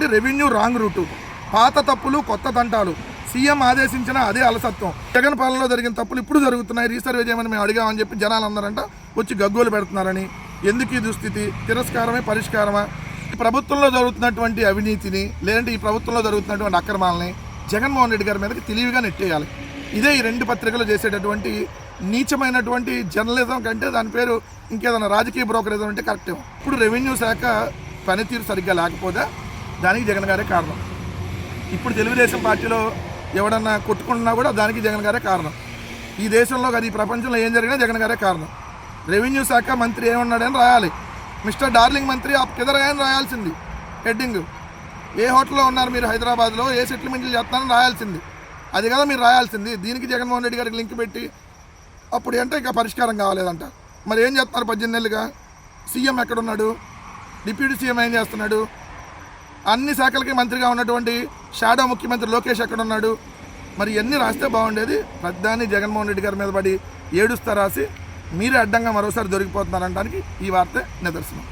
నుండి revenue wrong route. పాత తప్పులు కొత్త తంటాలు సీఎం ఆదేశించిన అదే అలసత్వం. జగన్ పాలనలో జరిగిన తప్పులు ఇప్పుడు జరుగుతున్నాయి. రీసర్వే చేయమని మేము అడిగామని చెప్పి జనాలందరంట వచ్చి గగ్గోలు పెడుతున్నారని. ఎందుకు ఈ దుస్థితి? తిరస్కారమే పరిష్కారమా? ఈ ప్రభుత్వంలో జరుగుతున్నటువంటి అవినీతిని లేదంటే ఈ ప్రభుత్వంలో జరుగుతున్నటువంటి అక్రమాలని జగన్మోహన్ రెడ్డి గారి మీదకి తెలివిగా నెట్టేయాలి. ఇదే ఈ రెండు పత్రికలు చేసేటటువంటి నీచమైనటువంటి జర్నలిజం కంటే దాని పేరు ఇంకేదైనా రాజకీయ బ్రోకరిజం అంటే కరెక్టే ఇప్పుడు రెవెన్యూ శాఖ పనితీరు సరిగ్గా లేకపోతే దానికి జగన్ గారే కారణం. ఇప్పుడు తెలుగుదేశం పార్టీలో ఎవడన్నా కొట్టుకుంటున్నా కూడా దానికి జగన్ గారే కారణం. ఈ దేశంలో కాదు ఈ ప్రపంచంలో ఏం జరిగినా జగన్ గారే కారణం. రెవెన్యూ శాఖ మంత్రి ఏమన్నాడని రాయాలి. మిస్టర్ డార్లింగ్ మంత్రి ఆ కిదరగా అని రాయాల్సింది. హెడ్డింగ్. ఏ హోటల్లో ఉన్నారు మీరు హైదరాబాద్లో? ఏ సెటిల్మెంట్లు చేస్తున్నారని రాయాల్సింది. అది కదా మీరు రాయాల్సింది. దీనికి జగన్మోహన్ రెడ్డి గారికి లింక్ పెట్టి అప్పుడు అంటే ఇంకా పరిష్కారం కావాలేదంట. మరి ఏం చేస్తున్నారు పద్దెనిమిది నెలలుగా సీఎం ఎక్కడున్నాడు? డిప్యూటీ సీఎం ఏం చేస్తున్నాడు? అన్ని శాఖలకి మంత్రిగా ఉన్నటువంటి షాడో ముఖ్యమంత్రి లోకేష్ ఎక్కడ ఉన్నాడు? మరి ఎన్ని రాస్తే బాగుండేది? ప్రధాని జగన్మోహన్ రెడ్డి గారి మీద పడి ఏడుస్తా రాసి మీరే అడ్డంగా మరోసారి దొరికిపోతున్నారనడానికి ఈ వార్త నిదర్శనం.